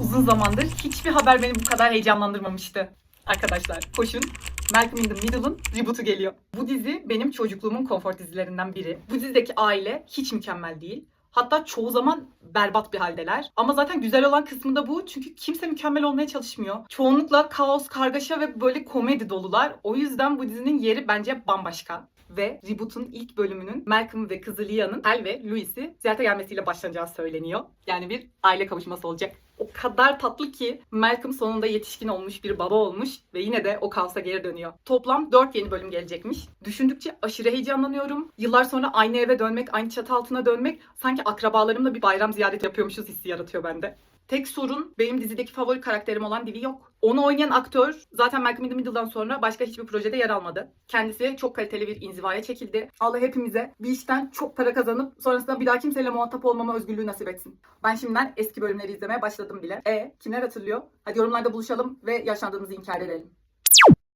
Uzun zamandır hiçbir haber beni bu kadar heyecanlandırmamıştı. Arkadaşlar koşun. Malcolm in the Middle'ın reboot'u geliyor. Bu dizi benim çocukluğumun konfor dizilerinden biri. Bu dizideki aile hiç mükemmel değil. Hatta çoğu zaman berbat bir haldeler. Ama zaten güzel olan kısmı da bu. Çünkü kimse mükemmel olmaya çalışmıyor. Çoğunlukla kaos, kargaşa ve böyle komedi dolular. O yüzden bu dizinin yeri bence bambaşka. Ve reboot'un ilk bölümünün Malcolm ve kızı Lia'nın El ve Louis'i ziyarete gelmesiyle başlanacağı söyleniyor. Yani bir aile kavuşması olacak. O kadar tatlı ki Malcolm sonunda yetişkin olmuş bir baba olmuş ve yine de o kaosa geri dönüyor. Toplam 4 yeni bölüm gelecekmiş. Düşündükçe aşırı heyecanlanıyorum. Yıllar sonra aynı eve dönmek, aynı çatı altına dönmek sanki akrabalarımla bir bayram ziyareti yapıyormuşuz hissi yaratıyor bende. Tek sorun benim dizideki favori karakterim olan Divi yok. Onu oynayan aktör zaten Malcolm in the Middle'dan sonra başka hiçbir projede yer almadı. Kendisi çok kaliteli bir inzivaya çekildi. Allah hepimize bir işten çok para kazanıp sonrasında bir daha kimseyle muhatap olmama özgürlüğü nasip etsin. Ben şimdiden eski bölümleri izlemeye başladım bile. E kimler hatırlıyor? Hadi yorumlarda buluşalım ve yaşlandığımızı inkar edelim.